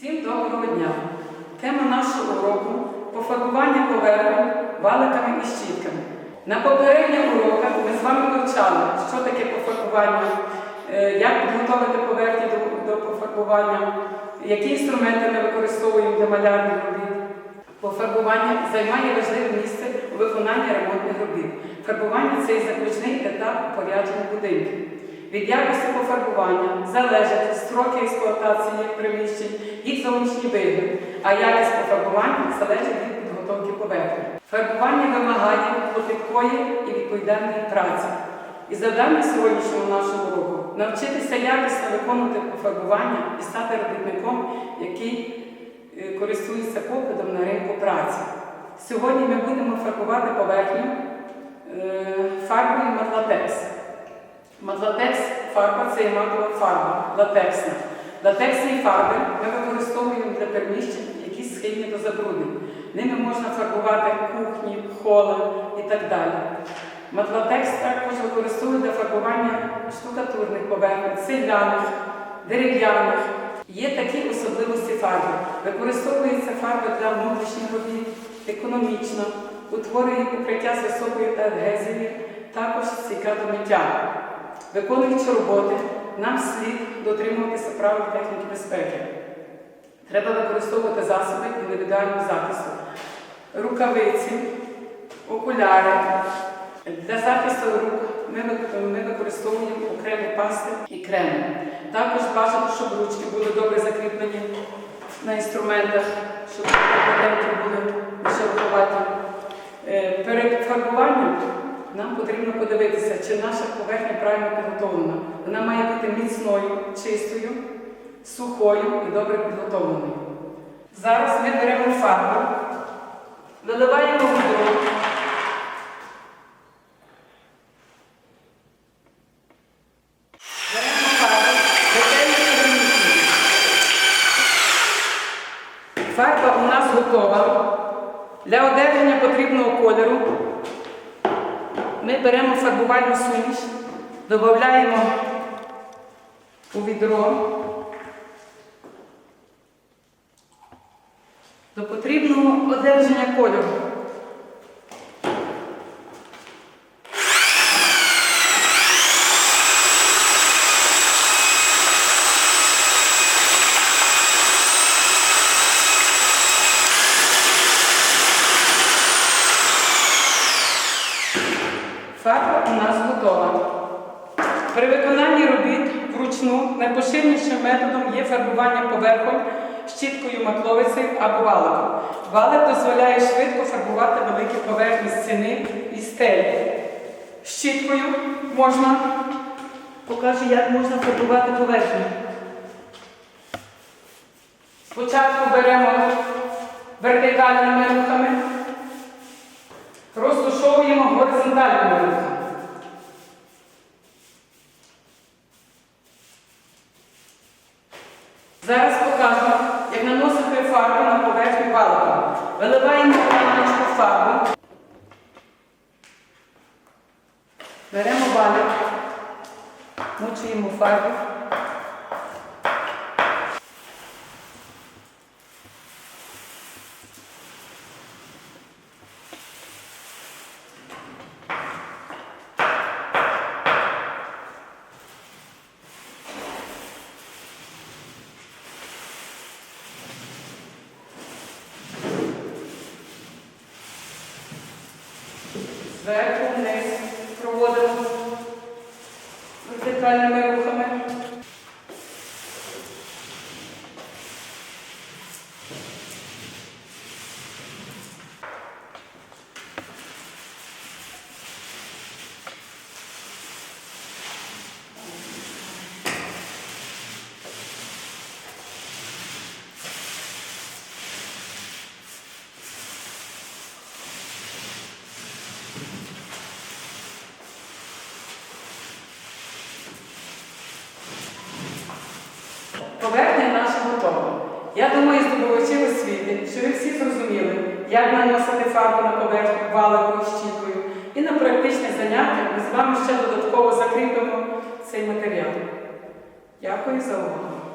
Всім доброго дня! Тема нашого уроку пофарбування поверхонь валиками і щітками. На попередніх уроках ми з вами вивчали, що таке пофарбування, е, як підготовити поверхні до, пофарбування, які інструменти ми використовуємо для малярних робіт. Пофарбування займає важливе місце у виконанні ремонтних робіт. Фарбування це і заключний етап упорядження будинків. Від якості пофарбування залежать строки експлуатації приміщень, їх зовнішній вигляд, а якість пофарбування залежить від підготовки поверхні. Фарбування вимагає клопіткої і відповідальної праці. І завдання сьогоднішнього нашого уроку навчитися якісно виконувати пофарбування і стати робітником, який е, користується попитом на ринку праці. Сьогодні ми будемо фарбувати поверхню е, фарбою Матлатекс. Матлатекс фарба це матова фарба, латексна. Латексні фарби ми використовуємо для приміщень, які схильні до забруднень. Ними можна фарбувати кухні, холи і так далі. Матлатекс також використовують для фарбування штукатурних поверхень, цегляних, дерев'яних. Є такі особливості фарби. Використовується фарба для внутрішніх робіт, економічно, утворює покриття з високою адгезією, також стійка до миття. Виконуючи роботи, нам слід дотримуватися правил техніки безпеки. Треба використовувати засоби індивідуального захисту, рукавиці, окуляри. Для захисту рук ми, використовуємо окремі пасти і креми. Також бажано, щоб ручки були добре закріплені на інструментах, щоб компетенти були шероховаті. Е, Перед фарбуванням нам потрібно подивитися, чи наша поверхня правильно підготовлена. Вона має бути міцною, чистою, сухою і добре підготовленою. Зараз ми беремо фарбу, виливаємо воду. Фарба у нас готова. Для одержання потрібного кольору ми беремо фарбувальну суміш, додаємо у відро до потрібного одержання кольору. Фарба у нас готова. При виконанні робіт вручну найпоширенішим методом є фарбування поверхонь щіткою макловицею або валиком. Валик дозволяє швидко фарбувати великі поверхні стіни і стелі. Щіткою можна покажу, як можна фарбувати поверхню. Спочатку беремо вертикальними рухами, розташовуємо горизонтальними рухами. Зараз покажу, як наносити фарбу на поверхню палива. Виливаємо баночку фарбу. Беремо баночку, мучуємо фарбу. Зверху вниз проводимо вертикальними рухами. Поверхня нашого готова. Я думаю, здобувачі освіти, що ви всі зрозуміли, як наносити фарбу на поверхню валикою, щіткою. І на практичних заняттях ми з вами ще додатково закріпимо цей матеріал. Дякую за увагу.